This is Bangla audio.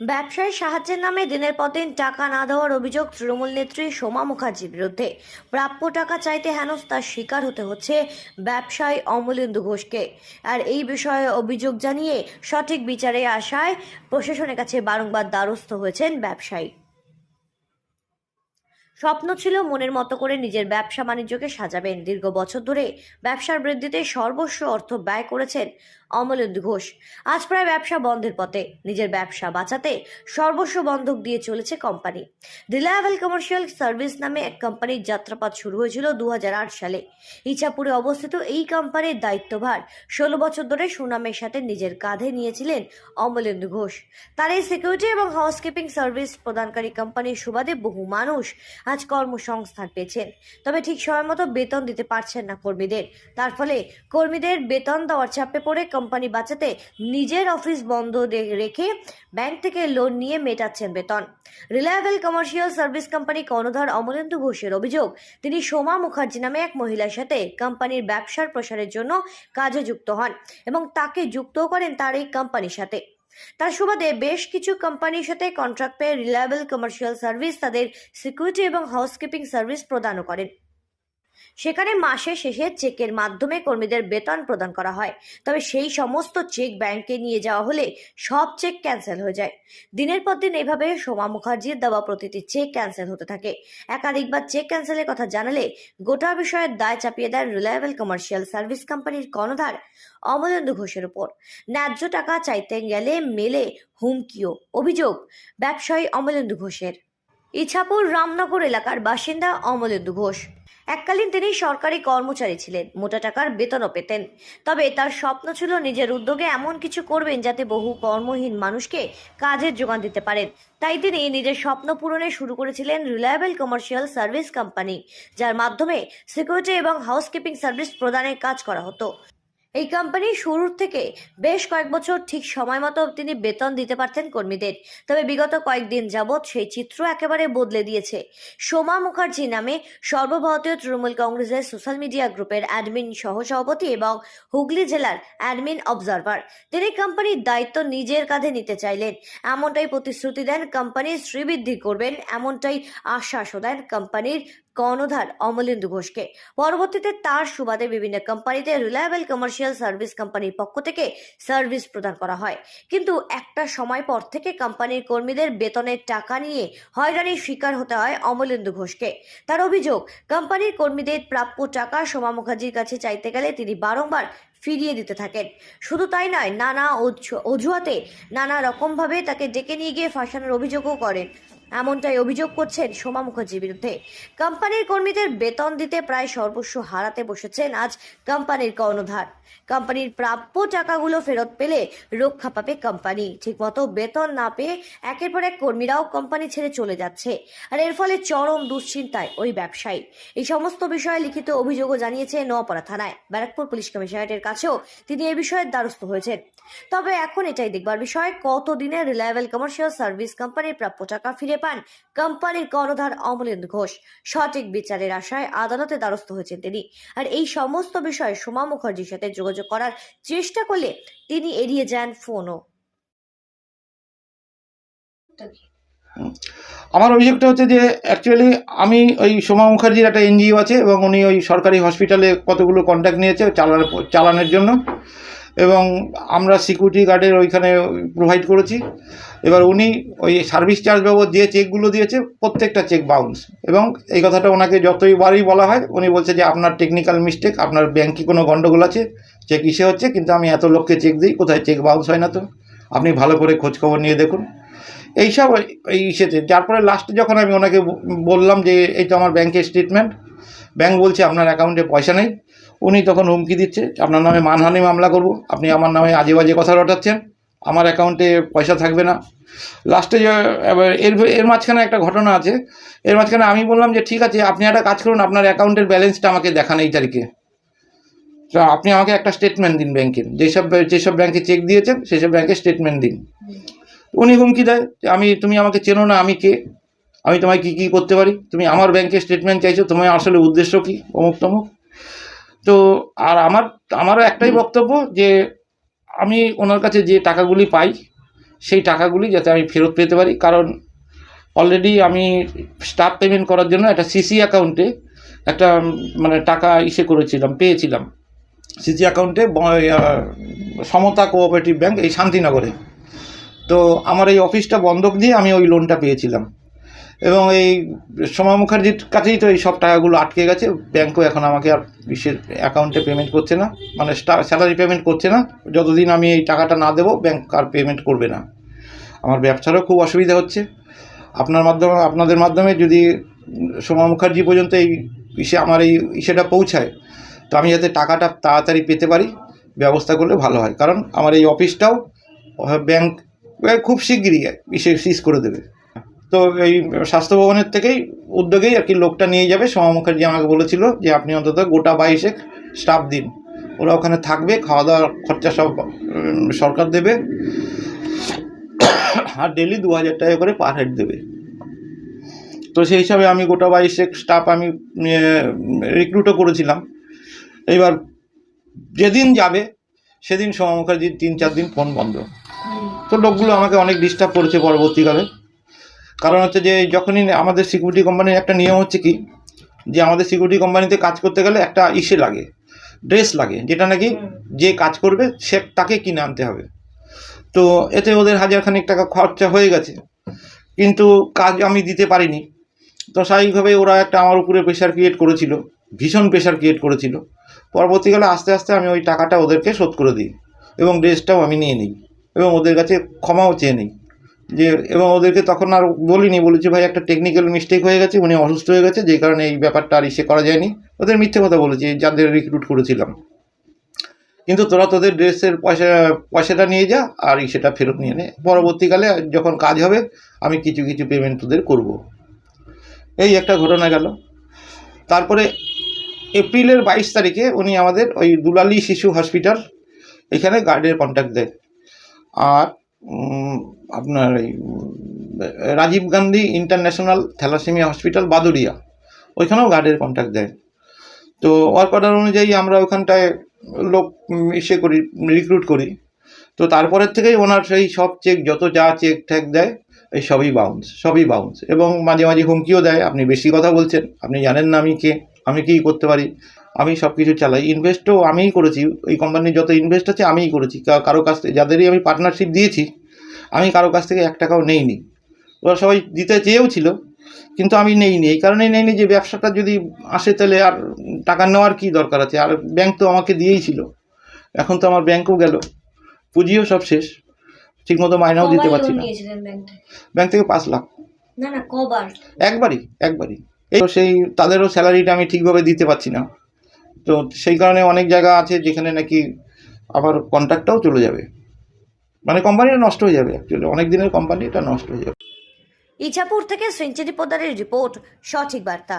ব্যবসায়ী সাহায্যের নামে দিনের পর দিন টাকা না দেওয়ার অভিযোগ তৃণমূল নেত্রী সোমা মুখার্জির বিরুদ্ধে। প্রাপ্য টাকা চাইতে হেনস্থার শিকার হতে হচ্ছে ব্যবসায়ী অমলেন্দু ঘোষকে। আর এই বিষয়ে অভিযোগ জানিয়ে সঠিক বিচারে আসায় প্রশাসনের কাছে বারংবার দ্বারস্থ হয়েছেন ব্যবসায়ী। স্বপ্ন ছিল মনের মতো করে নিজের ব্যবসা বাণিজ্যকে সাজাবেন। দীর্ঘ বছর ধরে ব্যবসার বৃদ্ধিতে সর্বস্ব অর্থ ব্যয় করেছেন অমলেন্দু ঘোষ। আজ প্রায় ব্যবসা বন্ধের পথে। নিজের ব্যবসা বাঁচাতে সর্বস্ব বন্ধক দিয়ে চলেছে কোম্পানি। রিলায়েবল কমার্শিয়াল সার্ভিস নামে এক কোম্পানির যাত্রাপথ শুরু হয়েছিল দু হাজার আট সালে। ইছাপুরে অবস্থিত এই কোম্পানির দায়িত্বভার ষোলো বছর ধরে সুনামের সাথে নিজের কাঁধে নিয়েছিলেন অমলেন্দু ঘোষ। তার এই সিকিউরিটি এবং হাউসকিপিং সার্ভিস প্রদানকারী কোম্পানির সুবাদে বহু মানুষ আজ কর্মসংস্থান পেয়েছেন। তবে ঠিক সময় মতো বেতন দিতে পারছেন না কর্মীদের। তার ফলে কর্মীদের বেতন দেওয়ার চাপে পড়ে কোম্পানি বাঁচাতে নিজের অফিস বন্ধ রেখে ব্যাংক থেকে লোন নিয়ে মেটাচ্ছেন বেতন। রিলায়েবল কমার্শিয়াল সার্ভিস কোম্পানি কর্ণধার অমলেন্দু ঘোষের অভিযোগ, তিনি সোমা মুখার্জি নামে এক মহিলার সাথে কোম্পানির ব্যবসার প্রসারের জন্য কাজে যুক্ত হন এবং তাকে যুক্তও করেন তার এই কোম্পানির সাথে। তার সুবাদে বেশ কিছু কোম্পানির সাথে কন্ট্রাক্ট পেয়ে রিলায়েবল কমার্শিয়াল সার্ভিস তাদের সিকিউরিটি এবং হাউসকিপিং সার্ভিস প্রদানও করেন। সেখানে মাসে শেষে চেকের মাধ্যমে কর্মীদের বেতন প্রদান করা হয়। তবে সেই সমস্ত চেক ব্যাংকে নিয়ে যাওয়া হলে সব চেক ক্যান্সেল হয়ে যায়। দিনের পর দিন এইভাবে সোমা মুখার্জির দেওয়া প্রতিটি চেক ক্যান্সেল হতে থাকে। একাধিকবার চেক ক্যান্সেলের কথা জানালে গোটা বিষয়ের দায় চাপিয়ে দেন রিলায়েবল কমার্শিয়াল সার্ভিস কোম্পানির কর্ণধার অমলেন্দু ঘোষের উপর। ন্যায্য টাকা চাইতে গেলে মেলে হুমকিও। অভিযোগ, ব্যবসায়ী অমলেন্দু ঘোষের। ইছাপুর রামনগর এলাকার বাসিন্দা অমলেন্দু ঘোষ। এককালীন তিনি সরকারি কর্মচারী ছিলেন, মোটা টাকার বেতনও পেতেন। তবে তার স্বপ্ন ছিল নিজের উদ্যোগে এমন কিছু করবেন যাতে বহু কর্মহীন মানুষকে কাজের যোগান দিতে পারেন। তাই তিনি নিজের স্বপ্ন পূরণে শুরু করেছিলেন রিলায়েবল কমার্শিয়াল সার্ভিস কোম্পানি, যার মাধ্যমে সিকিউরিটি এবং হাউসকিপিং সার্ভিস প্রদানের কাজ করা হতো। এই কোম্পানি শুরুর থেকে বেশ কয়েক বছর ঠিক সময় মতো তিনি বেতন দিতে পারতেন কর্মীদের। তবে বিগত কয়েকদিন যাবৎ সেই চিত্র একেবারে বদলে দিয়েছে। সোমা মুখার্জি নামে সর্বভারতীয় তৃণমূল কংগ্রেসের সোশ্যাল মিডিয়া গ্রুপের অ্যাডমিন সহসভাপতি এবং হুগলি জেলার অ্যাডমিন অবজারভার। তিনি কোম্পানির দায়িত্ব নিজের কাঁধে নিতে চাইলেন। এমনটাই প্রতিশ্রুতি দেন কোম্পানির শ্রীবৃদ্ধি করবেন, এমনটাই আশ্বাসও দেন কোম্পানির কর্ণধার অমলেন্দু ঘোষকে। পরবর্তীতে তার সুবাদে বিভিন্ন কোম্পানিতে রিলায়েবল কমার্শিয়াল সার্ভিস কোম্পানির পক্ষ থেকে সার্ভিস প্রদান করা হয়। কিন্তু একটা সময় পর থেকে কোম্পানির কর্মীদের বেতনের টাকা নিয়ে হয়রানির শিকার হতে হয় অমলেন্দু ঘোষকে। তার অভিযোগ, কোম্পানির কর্মীদের প্রাপ্য টাকা সোমা মুখার্জির কাছে চাইতে গেলে তিনি বারংবার ফিরিয়ে দিতে থাকেন। শুধু তাই নয়, নানা অজু- অজুহাতে নানা রকমভাবে তাকে ডেকে নিয়ে গিয়ে ফাঁসানোর অভিযোগও করেন। এমনটাই অভিযোগ করছেন সোমা মুখার্জির বিরুদ্ধে। কোম্পানির কর্মীদের বেতন দিতে প্রায় সর্বস্ব হারাতে বসেছেন আজ কোম্পানির কর্ণধার। কোম্পানির প্রাপ্য টাকাগুলো ফেরত পেলে রক্ষা পাবে কোম্পানি। ঠিকমতো বেতন না পেয়ে একের পর এক কর্মীরাও কোম্পানি ছেড়ে চলে যাচ্ছে। আর এর ফলে চরম দুশ্চিন্তায় ওই ব্যবসায়ী। এই সমস্ত বিষয়ে লিখিত অভিযোগও জানিয়েছে নোয়াপাড়া থানায়। ব্যারাকপুর পুলিশ কমিশনারেটের কাছেও তিনি এ বিষয়ে দ্বারস্থ হয়েছেন। তবে এখন এটাই দেখবার বিষয় কতদিনে রিলায়েবল কমার্শিয়াল সার্ভিস কোম্পানির প্রাপ্য টাকা ফিরে পান কোম্পানির কর্ণধার অমলেন্দু ঘোষ। সঠিক বিচারের আশায় আদালতে দ্বারস্থ হয়েছেন তিনি। আর এই সমস্ত বিষয়ে সোমা মুখার্জির সাথে যোগাযোগ করার চেষ্টা করলে তিনি এড়িয়ে যান ফোনও। আমার অভিযোগটা হচ্ছে যে অ্যাকচুয়ালি আমি ওই সোমা মুখার্জির একটা এনজিও আছে এবং উনি ওই সরকারি হসপিটালে কতগুলো কন্ট্যাক্ট নিয়েছে চালানোর জন্য। এবং আমরা সিকিউরিটি গার্ডের ওইখানে প্রোভাইড করেছি। এবার উনি ওই সার্ভিস চার্জ বাবদ যে চেকগুলো দিয়েছে, প্রত্যেকটা চেক বাউন্স এবং এই কথাটা ওনাকে যতইবারই বলা হয়, উনি বলছে যে, আপনার টেকনিক্যাল মিস্টেক আপনার ব্যাংকে কোনো গণ্ডগোল আছে? চেক ইসে হচ্ছে? কিন্তু আমি এত লোককে চেক দিই, কোথায় চেক বাউন্স হয় না তো? আপনি ভালো করে খোঁজখবর নিয়ে দেখুন। এইসব এই ইসেতে। যার পরে লাস্টে যখন আমি ওনাকে বললাম যে, এই তো আমার ব্যাংকের স্টেটমেন্ট ব্যাংক বলছে আপনার অ্যাকাউন্টে পয়সা নেই। উনি তখন হুমকি দিচ্ছে, আপনার নামে মানহানি মামলা করব, আপনি আমার নামে আজে বাজে কথা রটাচ্ছেন, আমার অ্যাকাউন্টে পয়সা থাকবে না। লাস্টে যে এর এর মাঝখানে একটা ঘটনা আছে, এর মাঝখানে আমি বললাম যে, ঠিক আছে, আপনি একটা কাজ করুন, আপনার অ্যাকাউন্টের ব্যালেন্সটা আমাকে দেখান এই তারিখে। তো আপনি আমাকে একটা স্টেটমেন্ট দিন ব্যাংকের যেসব যেসব ব্যাংকে চেক দিয়েছেন, সেসব ব্যাংকের স্টেটমেন্ট দিন। উনি হুমকি দেয় আমি, তুমি আমাকে চেনো না, আমি কে? আমি তোমায় কী কী করতে পারি? তুমি আমার ব্যাংকের স্টেটমেন্ট চাইছো, তোমার আসলে উদ্দেশ্য কী? অমুক তমুক। তো আর আমার আমারও একটাই বক্তব্য যে আমি ওনার কাছে যে টাকাগুলি পাই সেই টাকাগুলি যাতে আমি ফেরত পেতে পারি। কারণ অলরেডি আমি স্টাফ পেমেন্ট করার জন্য একটা সিসি অ্যাকাউন্টে একটা মানে টাকা ইসে করেছিলাম পেয়েছিলাম। সিসি অ্যাকাউন্টে সমতা কোঅপারেটিভ ব্যাংক এই শান্তিনগরে। তো আমার এই অফিসটা বন্ধক দিয়ে আমি ওই লোনটা পেয়েছিলাম। এবং এই সোমা মুখার্জির কাছেই তো এই সব টাকাগুলো আটকে গেছে। ব্যাংকও এখন আমাকে আর বিশ্বের অ্যাকাউন্টে পেমেন্ট করছে না। মানে স্যালারি পেমেন্ট করছে না। যতদিন আমি এই টাকাটা না দেবো ব্যাংক আর পেমেন্ট করবে না। আমার ব্যবসারও খুব অসুবিধা হচ্ছে। আপনার মাধ্যমে, আপনাদের মাধ্যমে যদি সোমা মুখার্জি পর্যন্ত এই ইসে, আমার এই ইসেটা পৌঁছায়, তো আমি যাতে টাকাটা তাড়াতাড়ি পেতে পারি, ব্যবস্থা করলে ভালো হয়। কারণ আমার এই অফিসটাও ব্যাংক খুব শিগগিরই ইসে সিজ করে দেবে। তো এই স্বাস্থ্য ভবনের থেকেই উদ্যোগেই আর কি লোকটা নিয়ে যাবে। সোমা মুখার্জি আমাকে বলেছিল যে, আপনি অন্তত গোটা বাইশে স্টাফ দিন। ওরা ওখানে থাকবে খাওয়া দাওয়ার খরচা সব সরকার দেবে। আর ডেলি দু হাজার টাকা করে পার হেড দেবে। তো সেই হিসাবে আমি গোটা বাইশে স্টাফ আমি রিক্রুটও করেছিলাম। এবার যেদিন যাবে, সেদিন সোমা মুখার্জির তিন চার দিন ফোন বন্ধ। তো লোকগুলো আমাকে অনেক ডিস্টার্ব করেছে পরবর্তীকালে। কারণ হচ্ছে যে যখনই আমাদের সিকিউরিটি কোম্পানির একটা নিয়ম হচ্ছে কি? যে আমাদের সিকিউরিটি কোম্পানিতে কাজ করতে গেলে একটা ইসে লাগে ড্রেস লাগে যেটা নাকি যে কাজ করবে সে তাকে কিনে আনতে হবে। তো এতে ওদের হাজার খানিক টাকা খরচা হয়ে গেছে। কিন্তু কাজ আমি দিতে পারিনি। তো স্বাভাবিকভাবে ওরা একটা আমার উপরে প্রেশার ক্রিয়েট করেছিল ভীষণ প্রেশার ক্রিয়েট করেছিল। পরবর্তীকালে আস্তে আস্তে আমি ওই টাকাটা ওদেরকে শোধ করে দিই এবং ড্রেসটাও আমি নিয়ে নিই এবং ওদের কাছে ক্ষমাও চেয়ে নিই। যে, এবং ওদেরকে তখন আর বলিনি, বলেছি, ভাই, একটা টেকনিক্যাল মিস্টেক হয়ে গেছে, উনি অসুস্থ হয়ে গেছে, যে কারণে এই ব্যাপারটা আর ইসে করা যায়নি। ওদের মিথ্যে কথা বলেছি যাদের রিক্রুট করেছিলাম। কিন্তু তোরা তোদের ড্রেসের পয়সা, পয়সাটা নিয়ে যা, আর সেটা ফেরত নিয়ে নে। পরবর্তীকালে যখন কাজ হবে, আমি কিছু কিছু পেমেন্ট তোদের করব। এই একটা ঘটনা গেল। তারপরে এপ্রিলের বাইশ তারিখে উনি আমাদের ওই দুলালি শিশু হসপিটাল এখানে গার্ডের কন্ট্যাক্ট দেয়। আর আপনার এই, Rajiv Gandhi international thalassemia hospital Baduria ওইখানেও গার্ডের কন্ট্যাক্ট দেয়। তো ওয়ার্ক অর্ডার অনুযায়ী আমরা ওখানটায় লোক ইসে করি রিক্রুট করি। তো তারপরের থেকেই ওনার সেই সব চেক যত যা চেক ঠেক দেয়, এই সবই বাউন্স সবই বাউন্স এবং মাঝে মাঝে হুমকিও দেয়, আপনি বেশি কথা বলছেন, আপনি জানেন না আমি কে, আমি কী করতে পারি? আমি সব কিছু চালাই ইনভেস্টও আমিই করেছি এই কোম্পানির যত ইনভেস্ট আছে আমিই করেছি। কারও কাছ থেকে, যাদেরই আমি পার্টনারশিপ দিয়েছি আমি কারও কাছ থেকে এক টাকাও নেইনি। ওরা সবাই দিতে চেয়েও ছিল কিন্তু আমি নেইনি। এই কারণেই নেইনি যে ব্যবসাটা যদি আসে তাহলে আর টাকা নেওয়ার কি দরকার আছে? আর ব্যাংক তো আমাকে দিয়েই ছিল। এখন তো আমার ব্যাংকও গেল। পুঁজিও সব শেষ। ঠিকমতো মাইনাও দিতে পারছি না। ব্যাংক থেকে? পাঁচ লাখ। না না কবার। একবারই একবারই। এই সেই তাদেরও স্যালারিটা আমি ঠিকভাবে দিতে পারছি না। তো সেই কারণে অনেক জায়গা আছে যেখানে নাকি আবার কন্ট্রাক্টটাও চলে যাবে। মানে কোম্পানিটা নষ্ট হয়ে যাবে অ্যাকচুয়ালি অনেক দিনের কোম্পানি এটা নষ্ট হয়ে যাবে। ইছাপুর থেকে সেঞ্চুরি পোদারের রিপোর্ট, সঠিক বার্তা।